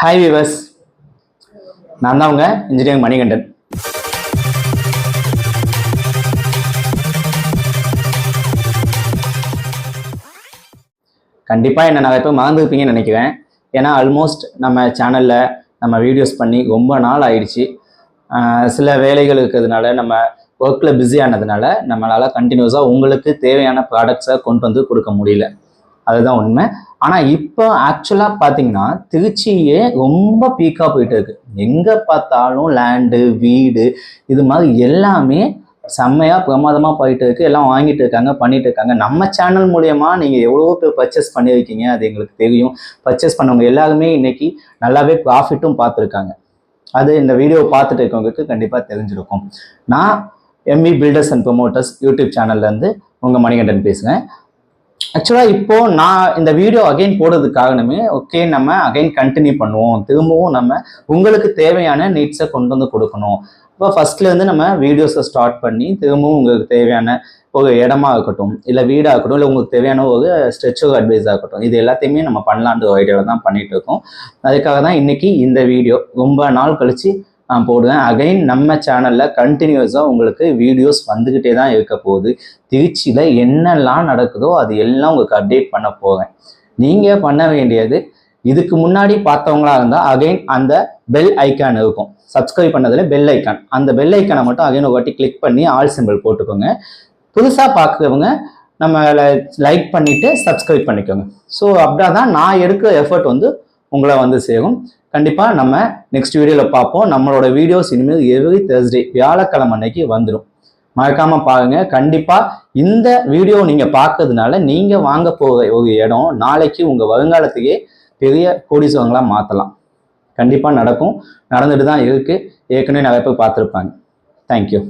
Hi விவஸ் நான் தான் உங்கள் இன்ஜினியரிங் மணிகண்டன். கண்டிப்பாக என்ன நிறைய பேர் மறந்துருப்பீங்கன்னு நினைக்கிறேன். ஏன்னா ஆல்மோஸ்ட் நம்ம சேனலில் நம்ம வீடியோஸ் பண்ணி ரொம்ப நாள் ஆயிடுச்சு. சில வேலைகள் இருக்கிறதுனால நம்ம ஒர்க்கில் பிஸி ஆனதுனால நம்மளால் கண்டினியூஸாக உங்களுக்கு தேவையான ப்ராடக்ட்ஸை கொண்டு வந்து கொடுக்க முடியல. அதுதான் உண்மை. ஆனால் இப்போ ஆக்சுவலாக பார்த்தீங்கன்னா திருச்சியே ரொம்ப பீக்காக போயிட்டு இருக்கு எங்கே பார்த்தாலும் லேண்டு வீடு இது மாதிரி எல்லாமே செம்மையாக பிரமாதமாக போயிட்டு இருக்கு எல்லாம் வாங்கிட்டு இருக்காங்க பண்ணிட்டு இருக்காங்க. நம்ம சேனல் மூலயமா நீங்கள் எவ்வளோ பேர் பர்ச்சேஸ் பண்ணியிருக்கீங்க அது எங்களுக்கு தெரியும். பர்ச்சேஸ் பண்ணவங்க எல்லாருமே இன்னைக்கு நல்லாவே ப்ராஃபிட்டும் பார்த்துருக்காங்க. அது இந்த வீடியோவை பார்த்துட்டு இருக்கவங்களுக்கு கண்டிப்பாக தெரிஞ்சிருக்கும். நான் M E builders and promoters YouTube சேனல்லேருந்து உங்கள் மணிகண்டன் பேசுகிறேன் ஆக்சுவலாக இப்போது நான் இந்த வீடியோ அகைன் போடுறதுக்கு காரணமே ஓகே நம்ம அகைன் கண்டினியூ பண்ணுவோம். திரும்பவும் நம்ம உங்களுக்கு தேவையான நீட்ஸை கொண்டு வந்து கொடுக்கணும். இப்போ ஃபர்ஸ்ட்லேருந்து நம்ம வீடியோஸை ஸ்டார்ட் பண்ணி திரும்பவும் உங்களுக்கு தேவையான ஒரு இடமா இருக்கட்டும் இல்லை வீடாக இருக்கட்டும் இல்லை உங்களுக்கு தேவையான ஒரு ஸ்ட்ரெச்சர் அட்வைஸாக இருக்கட்டும் இது எல்லாத்தையுமே நம்ம பண்ணலான்ற ஐடியாவில் தான் பண்ணிகிட்டு இருக்கோம். அதுக்காக தான் இன்னைக்கு இந்த வீடியோ ரொம்ப நாள் கழித்து போடுவேன். அகைன் நம்ம சேனலில் கண்டினியூஸாக உங்களுக்கு வீடியோஸ் வந்துக்கிட்டே தான் இருக்க போகுது. திருச்சியில் என்னெல்லாம் நடக்குதோ அது எல்லாம் உங்களுக்கு அப்டேட் பண்ண போகிறேன் நீங்கள் பண்ண வேண்டியது இதுக்கு முன்னாடி பார்த்தவங்களா இருந்தால் அகைன் அந்த பெல் ஐக்கான் இருக்கும். சப்ஸ்கிரைப் பண்ணதில் பெல் ஐக்கான் அந்த பெல் ஐக்கானை மட்டும் அகைன் ஒரு வாட்டி கிளிக் பண்ணி ஆல் சிம்பிள் போட்டுக்கோங்க. புதுசாக பார்க்குறவங்க நம்ம லைக் பண்ணிவிட்டு சப்ஸ்கிரைப் பண்ணிக்கோங்க. ஸோ அப்படின்னா தான் நான் எடுக்கிற எஃபர்ட் வந்து உங்களை வந்து சேரும். கண்டிப்பாக நம்ம நெக்ஸ்ட் வீடியோவில் பார்ப்போம். நம்மளோட வீடியோஸ் இனிமேல் எவ்ரி தேர்ஸ்டே வியாழக்கிழமை அன்னைக்கு வந்துடும் மறக்காம பாருங்க. கண்டிப்பா இந்த வீடியோ நீங்க பார்க்கறதுனால நீங்க வாங்க போகிற ஒரு இடம் நாளைக்கு உங்க வருங்காலத்துக்கே பெரிய கோடீஸ்வரங்களா மாத்தலாம் கண்டிப்பா நடக்கும். நடந்துட்டு தான் இருக்கு. ஏற்கனவே நிறைய பேர் பார்த்துருப்பாங்க. தேங்க்யூ